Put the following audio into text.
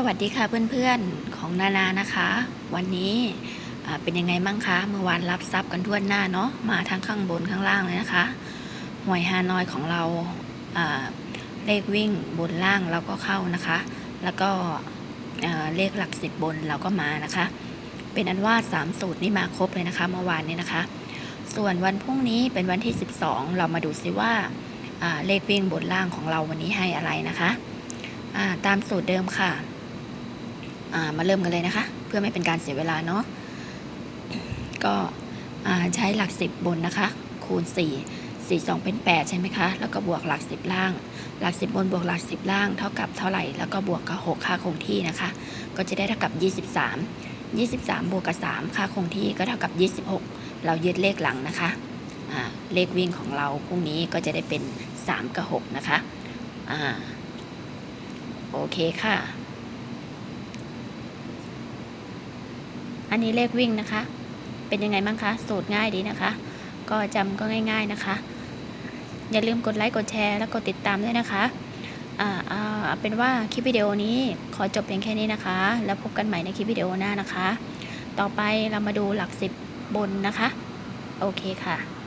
สวัสดีค่ะเพื่อนๆของนานานะคะ วันนี้เป็นยังไงบ้างคะเมื่อวานรับทรัพย์กันทั่วหน้าเนาะมาทั้งข้างบนข้างล่างเลยนะคะหวยฮานอยของเราเลขวิ่งบนล่างเราก็เข้านะคะ แล้วก็เลขหลักสิบบนเราก็มานะคะ เป็นอันว่าสามสูตรนี่มาครบเลยนะคะ เมื่อวานนี้นะคะ ส่วนวันพรุ่งนี้เป็นวันที่ 12 เรามาดูซิว่าเลขวิ่งบนล่างของเราวันนี้ให้อะไรนะคะาตามสูตรเดิมค่ะ มาเริ่มกันเลยนะคะ เพื่อไม่เป็นการเสียเวลาเนาะก็ใช้หลักสิบบนนะคะ คูณ 4 4 2 เป็น 8 ใช่ไหมคะ แล้วก็บวกหลัก 10 ล่าง หลัก 10 บนบวกหลัก 10 ล่าง เท่ากับเท่าไหร่ แล้วก็บวกกับ6ค่าคงที่นะคะ ก็จะได้เท่ากับ 23 23 บวกกับ 3 ค่าคงที่ก็เท่ากับ 26 เรายึดเลขหลังนะคะเลขวิ่งของเราพรุ่งนี้ก็จะได้เป็น 3 กับ 6 นะคะอ่าโอเคค่ะ อันนี้เลขวิ่งนะคะ เป็นยังไงบ้างคะสูตรง่ายดีนะคะ ก็จำก็ง่าย ๆนะคะ อย่าลืมกดไลค์กดแชร์แล้วกดติดตามด้วยนะคะอ่าเอาเป็นว่าคลิปวิดีโอนี้ขอจบเพียงแค่นี้นะคะ แล้วพบกันใหม่ในคลิปวิดีโอหน้านะคะ ต่อไปเรามาดูหลักสิบบนนะคะ โอเคค่ะ